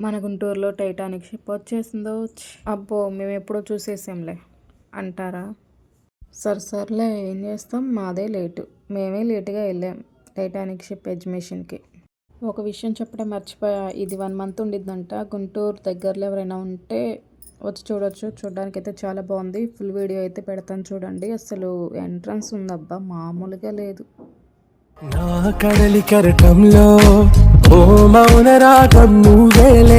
మన గుంటూరులో Titanic ship వచ్చేసిందో అబ్బో మేము ఎప్పుడో చూసేసాంలే అంటారా? సరే సర్లే ఏం చేస్తాం? మాదే లేటు. మేమే లేటుగా వెళ్ళాం టైటానిక్ షిప్ ఎగ్జిబిషన్కి. ఒక విషయం చెప్పడం మర్చిపోయా. ఇది వన్ మంత్ ఉండిద్దంట. గుంటూరు దగ్గరలో ఎవరైనా ఉంటే వచ్చి చూడొచ్చు. చూడడానికి అయితే చాలా బాగుంది. ఫుల్ వీడియో అయితే పెడతాను చూడండి. అసలు ఎంట్రన్స్ ఉందబ్బా మామూలుగా లేదు. నా కడలి కరటంలో ఓ మౌన రాగం నువ్వేలే.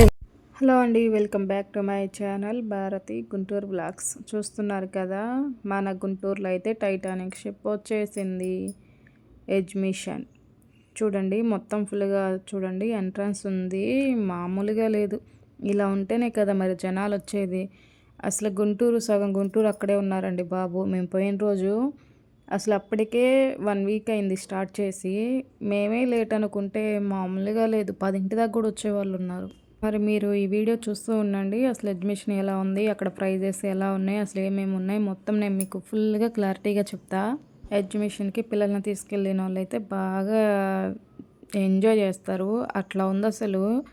హలో అండి welcome back to my channel Bharathi Guntur vlogs. చూస్తున్నారు కదా మన గుంటూరులో అయితే టైటానిక్ షిప్ వచ్చేసింది. ఎడ్మిషన్ చూడండి మొత్తం ఫుల్గా చూడండి ఎంట్రన్స్ ఉంది. మామూలుగా లేదు. ఇలా ఉంటేనే కదా మరి జనాలు వచ్చేది. అసలు గుంటూరు సగం గుంటూరు అక్కడే ఉన్నారండి బాబు. మేము పోయిన రోజు అసలు అప్పటికే వన్ వీక్ అయింది స్టార్ట్ చేసి. మేమే లేట్ అనుకుంటే మామూలుగా లేదు. పదింటి దాకా కూడా వచ్చేవాళ్ళు ఉన్నారు. మరి మీరు ఈ వీడియో చూస్తూ ఉండండి. అసలు అడ్మిషన్ ఎలా ఉంది? అక్కడ ప్రైజెస్ ఎలా ఉన్నాయి? అసలు ఏమేమి ఉన్నాయి? మొత్తం నేను మీకు ఫుల్గా క్లారిటీగా చెప్తా. ఎడ్మిషన్కి పిల్లల్ని తీసుకెళ్ళిన వాళ్ళు అయితే బాగా ఎంజాయ్ చేస్తారు. అట్లా ఉంది అసలు.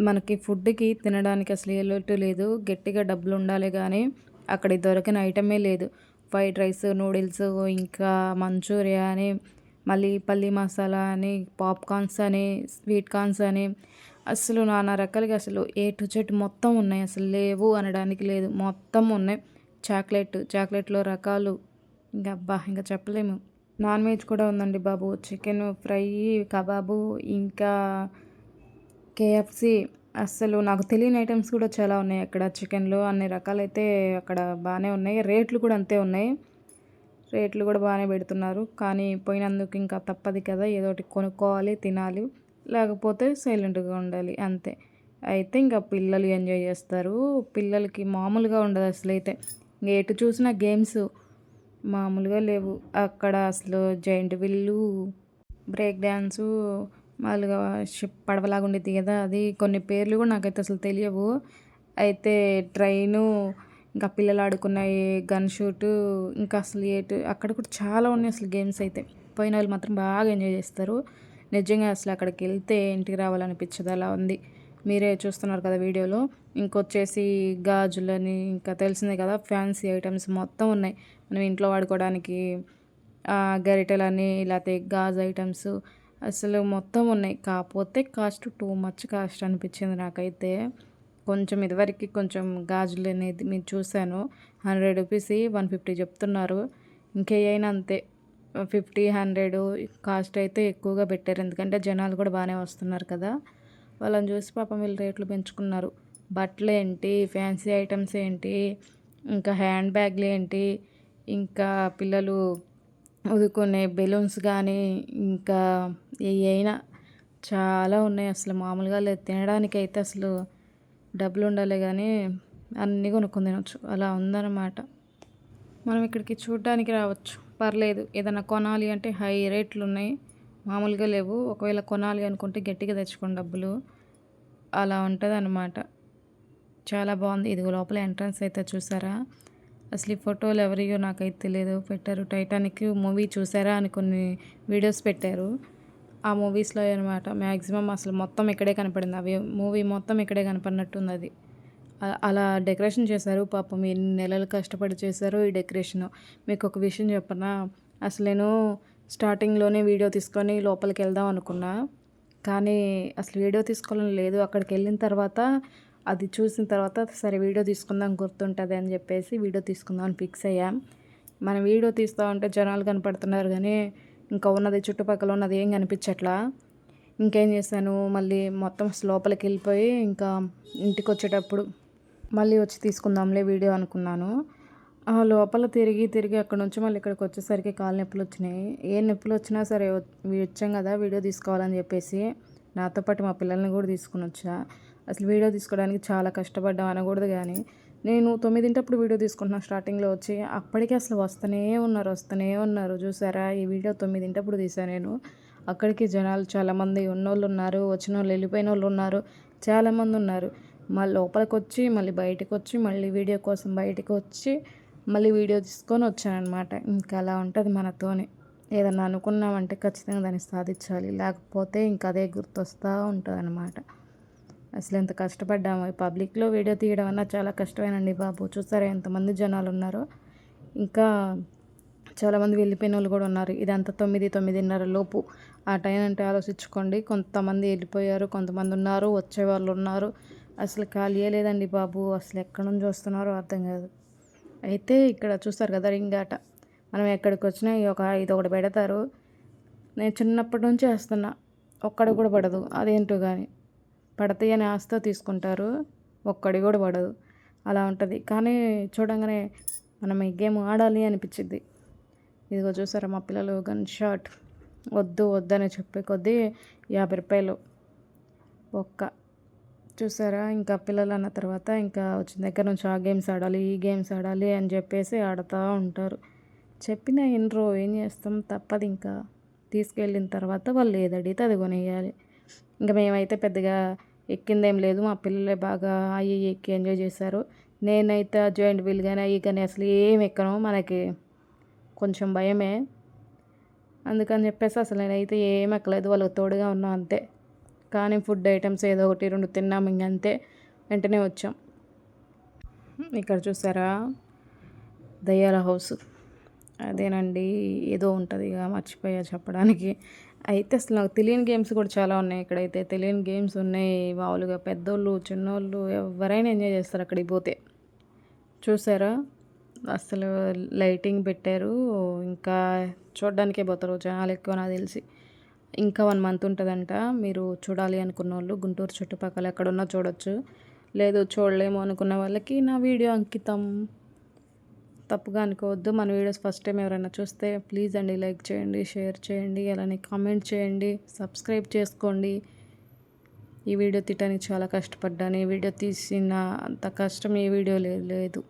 మనకి ఫుడ్కి తినడానికి అసలు ఏ లోటు లేదు. గట్టిగా డబ్బులు ఉండాలి కానీ అక్కడ దొరికిన ఐటమే లేదు. ఫ్రైడ్ రైస్ నూడిల్స్ ఇంకా మంచూరియా అని మళ్ళీ పల్లీ మసాలా అని పాప్కార్న్స్ అని స్వీట్ కార్న్స్ అని. అసలు నానా రకాలుగా అసలు ఏ టు చెట్టు మొత్తం ఉన్నాయి. అసలు లేవు అనడానికి లేదు. మొత్తం ఉన్నాయి. చాక్లెట్ చాక్లెట్లో రకాలు. ఇంకా అబ్బా ఇంకా చెప్పలేము. నాన్ వెజ్ కూడా ఉందండి బాబు. చికెన్ ఫ్రై కబాబు ఇంకా కేఎఫ్సి అస్సలు నాకు తెలియని ఐటమ్స్ కూడా చాలా ఉన్నాయి అక్కడ. చికెన్లో అన్ని రకాలైతే అక్కడ బాగానే ఉన్నాయి. రేట్లు కూడా అంతే ఉన్నాయి. రేట్లు కూడా బాగానే పెడుతున్నారు. కానీ పోయినందుకు ఇంకా తప్పదు కదా. ఏదో ఒకటి కొనుక్కోవాలి తినాలి. లేకపోతే సైలెంట్గా ఉండాలి. అంతే. అయితే ఇంకా పిల్లలు ఎంజాయ్ చేస్తారు. పిల్లలకి మామూలుగా ఉండదు అసలు అయితే ఎటు చూసినా గేమ్స్ మామూలుగా లేవు. అక్కడ అసలు జైంట్ విల్లు బ్రేక్ డ్యాన్సు మామూలుగా షిప్ పడవలాగా ఉండేది కదా అది కొన్ని పేర్లు కూడా నాకైతే అసలు తెలియవు. అయితే ట్రైను ఇంకా పిల్లలు ఆడుకున్నాయి గన్ షూటు ఇంకా అసలు ఏటు అక్కడ కూడా చాలా ఉన్నాయి అసలు గేమ్స్ అయితే. పోయిన వాళ్ళు మాత్రం బాగా ఎంజాయ్ చేస్తారు. నిజంగా అసలు అక్కడికి వెళ్తే ఇంటికి రావాలనిపించదు అలా ఉంది. మీరే చూస్తున్నారు కదా వీడియోలో. ఇంకొచ్చేసి గాజులని ఇంకా తెలిసిందే కదా ఫ్యాన్సీ ఐటమ్స్ మొత్తం ఉన్నాయి. మనం ఇంట్లో వాడుకోవడానికి గరిటెలని లేకపోతే గాజు ఐటమ్స్ అసలు మొత్తం ఉన్నాయి. కాకపోతే కాస్ట్ టూ మచ్ కాస్ట్ అనిపించింది నాకైతే. కొంచెం ఇదివరకు కొంచెం గాజులు అనేది మీరు చూశాను. హండ్రెడ్ రూపీస్ వన్ ఫిఫ్టీ చెప్తున్నారు. ఇంకేయైనా అంతే. ఫిఫ్టీ హండ్రెడ్ కాస్ట్ అయితే ఎక్కువగా పెట్టారు. ఎందుకంటే జనాలు కూడా బాగానే వస్తున్నారు కదా. వాళ్ళని చూసి పాపం వీళ్ళు రేట్లు పెంచుకున్నారు. బట్టలు ఏంటి? ఫ్యాన్సీ ఐటమ్స్ ఏంటి? ఇంకా హ్యాండ్ బ్యాగ్లు ఏంటి? ఇంకా పిల్లలు ఉదుకునే బెలూన్స్ కానీ ఇంకా ఏవైనా చాలా ఉన్నాయి అసలు మామూలుగా లేదు. తినడానికి అయితే అసలు డబ్బులు ఉండాలి కానీ అన్నీ కొనుక్కొని తినొచ్చు. అలా ఉందన్నమాట. మనం ఇక్కడికి చూడడానికి రావచ్చు. పర్లేదు ఏదైనా కొనాలి అంటే హై రేట్లు ఉన్నాయి. మామూలుగా లేవు. ఒకవేళ కొనాలి అనుకుంటే గట్టిగా తెచ్చుకోండి డబ్బులు. అలా ఉంటుంది అన్నమాట చాలా బాగుంది. ఇది లోపల ఎంట్రన్స్ అయితే చూసారా? అసలు ఈ ఫోటోలు ఎవరియో నాకైతే తెలియదు. పెట్టారు. టైటానిక్ మూవీ చూసారా అని కొన్ని వీడియోస్ పెట్టారు. ఆ మూవీస్లో అనమాట మ్యాక్సిమం అసలు మొత్తం ఇక్కడే కనపడింది. అవి మూవీ మొత్తం ఇక్కడే కనపడినట్టుంది అది. అలా డెకరేషన్ చేశారు. పాపం ఎన్ని నెలలు కష్టపడి చేశారు ఈ డెకరేషన్ మీకు ఒక విషయం చెప్పనా? అసలు నేను స్టార్టింగ్లోనే వీడియో తీసుకొని లోపలికి వెళ్దాం అనుకున్నా. కానీ అసలు వీడియో తీసుకోవాలని లేదు. అక్కడికి వెళ్ళిన తర్వాత అది చూసిన తర్వాత సరే వీడియో తీసుకుందాం గుర్తుంటుంది అని చెప్పేసి వీడియో తీసుకుందాం అని ఫిక్స్ అయ్యాం. మనం వీడియో తీస్తూ ఉంటే జనాలు కనపడుతున్నారు కానీ ఇంకా ఉన్నది చుట్టుపక్కల ఉన్నది ఏం కనిపించట్లా? ఇంకేం చేశాను? మళ్ళీ మొత్తం లోపలికి వెళ్ళిపోయి ఇంకా ఇంటికి వచ్చేటప్పుడు మళ్ళీ వచ్చి తీసుకుందాంలే వీడియో అనుకున్నాను. ఆ లోపల తిరిగి తిరిగి అక్కడ నుంచి మళ్ళీ ఇక్కడికి వచ్చేసరికి కాలు నొప్పులు వచ్చినాయి. ఏ నొప్పులు వచ్చినా సరే వచ్చాం కదా వీడియో తీసుకోవాలని చెప్పేసి నాతో పాటు మా పిల్లల్ని కూడా తీసుకుని వచ్చా. అసలు వీడియో తీసుకోవడానికి చాలా కష్టపడ్డాం అనకూడదు కానీ నేను తొమ్మిదింటప్పుడు వీడియో తీసుకుంటున్నాను స్టార్టింగ్లో వచ్చి అప్పటికే అసలు వస్తూనే ఉన్నారు వస్తూనే ఉన్నారు. చూసారా? ఈ వీడియో తొమ్మిదింటప్పుడు తీసాను నేను. అక్కడికి జనాలు చాలామంది ఉన్నోళ్ళు ఉన్నారు వచ్చిన వాళ్ళు వెళ్ళిపోయిన వాళ్ళు ఉన్నారు చాలామంది ఉన్నారు. మళ్ళీ లోపలికి వచ్చి మళ్ళీ బయటకు వచ్చి మళ్ళీ వీడియో కోసం బయటకు వచ్చి మళ్ళీ వీడియో తీసుకొని వచ్చానమాట ఇంకా అలా ఉంటుంది మనతోనే. ఏదన్నా అనుకున్నామంటే ఖచ్చితంగా దాన్ని సాధించాలి. లేకపోతే ఇంకా అదే గుర్తొస్తూ ఉంటుంది అనమాట అసలు ఎంత కష్టపడ్డాము. ఈ పబ్లిక్లో వీడియో తీయడం అన్న చాలా కష్టమేనండి బాబు. చూసారా ఎంతమంది జనాలు ఉన్నారో. ఇంకా చాలామంది వెళ్ళిపోయిన వాళ్ళు కూడా ఉన్నారు. ఇదంతా తొమ్మిది తొమ్మిదిన్నర లోపు. ఆ టైం అంటే ఆలోచించుకోండి. కొంతమంది వెళ్ళిపోయారు కొంతమంది ఉన్నారు వచ్చే వాళ్ళు ఉన్నారు. అసలు ఖాళీయే లేదండి బాబు. అసలు ఎక్కడి నుంచి వస్తున్నారో అర్థం కాదు. అయితే ఇక్కడ చూస్తారు కదా రింగ్ మనం ఎక్కడికి వచ్చినా ఒక ఇది ఒకటి పెడతారు. నేను చిన్నప్పటి నుంచి వేస్తున్నా. ఒక్కడ కూడా పడదు. అదేంటో కానీ పడతాయి అని ఆస్తో తీసుకుంటారు. ఒక్కడి కూడా పడదు. అలా ఉంటుంది. కానీ చూడంగానే మనం ఈ గేమ్ ఆడాలి అనిపించింది ఇదిగో చూసారా మా పిల్లలు గన్ షాట్. వద్దు వద్దని చెప్పే కొద్దీ యాభై రూపాయలు ఒక్క. చూసారా? ఇంకా పిల్లలు అన్న తర్వాత ఇంకా వచ్చిన దగ్గర నుంచి ఆ గేమ్స్ ఆడాలి ఈ గేమ్స్ ఆడాలి అని చెప్పేసి ఆడుతూ ఉంటారు. చెప్పిన ఇన్రో ఏం చేస్తాం? తప్పదు ఇంకా. తీసుకెళ్ళిన తర్వాత వాళ్ళు ఏదడితే అది కొనియాలి. ఇంకా మేమైతే పెద్దగా ఎక్కిందేం లేదు. మా పిల్లలే బాగా అయ్యి ఎక్కి ఎంజాయ్ చేశారు. నేనైతే జాయింట్ వీల్ కానీ అవి కానీ అసలు ఏం ఎక్కను. మనకి కొంచెం భయమే. అందుకని చెప్పేసి అసలు నేనైతే ఏం ఎక్కలేదు. వాళ్ళకి తోడుగా ఉన్నా అంతే. కానీ ఫుడ్ ఐటమ్స్ ఏదో ఒకటి రెండు తిన్నాం ఇంకంతే వెంటనే వచ్చాం. ఇక్కడ చూసారా? దయ్యాల హౌస్ అదేనండి. ఏదో ఉంటుంది ఇక మర్చిపోయా చెప్పడానికి. అయితే అసలు నాకు తెలియని గేమ్స్ కూడా చాలా ఉన్నాయి ఇక్కడైతే. తెలియని గేమ్స్ ఉన్నాయి. మామూలుగా పెద్దోళ్ళు చిన్నోళ్ళు ఎవరైనా ఎంజాయ్ చేస్తారు అక్కడికి పోతే. చూసారా? అసలు లైటింగ్ పెట్టారు. ఇంకా చూడడానికే పోతారు. జనాలు ఎక్కువ నాకు తెలిసి. ఇంకా వన్ మంత్ ఉంటుందంట. మీరు చూడాలి అనుకున్న వాళ్ళు గుంటూరు చుట్టుపక్కల ఎక్కడున్నా చూడొచ్చు. లేదు చూడలేము అనుకున్న వాళ్ళకి నా వీడియో అంకితం. తప్పుగా అనుకోవద్దు. మన వీడియోస్ ఫస్ట్ టైం ఎవరైనా చూస్తే ప్లీజ్ అండి లైక్ చేయండి షేర్ చేయండి అలానే కామెంట్ చేయండి సబ్స్క్రైబ్ చేసుకోండి. ఈ వీడియో తీయటానికి చాలా కష్టపడ్డాను. ఈ వీడియో తీసిన అంత కష్టం ఏ వీడియో లేదు లేదు.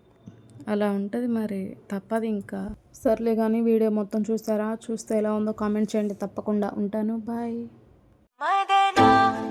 అలా ఉంటుంది మరి తప్పదు ఇంకా. సర్లే కానీ వీడియో మొత్తం చూస్తారా చూస్తే ఎలా ఉందో కామెంట్ చేయండి తప్పకుండా. ఉంటాను. బాయ్. మదన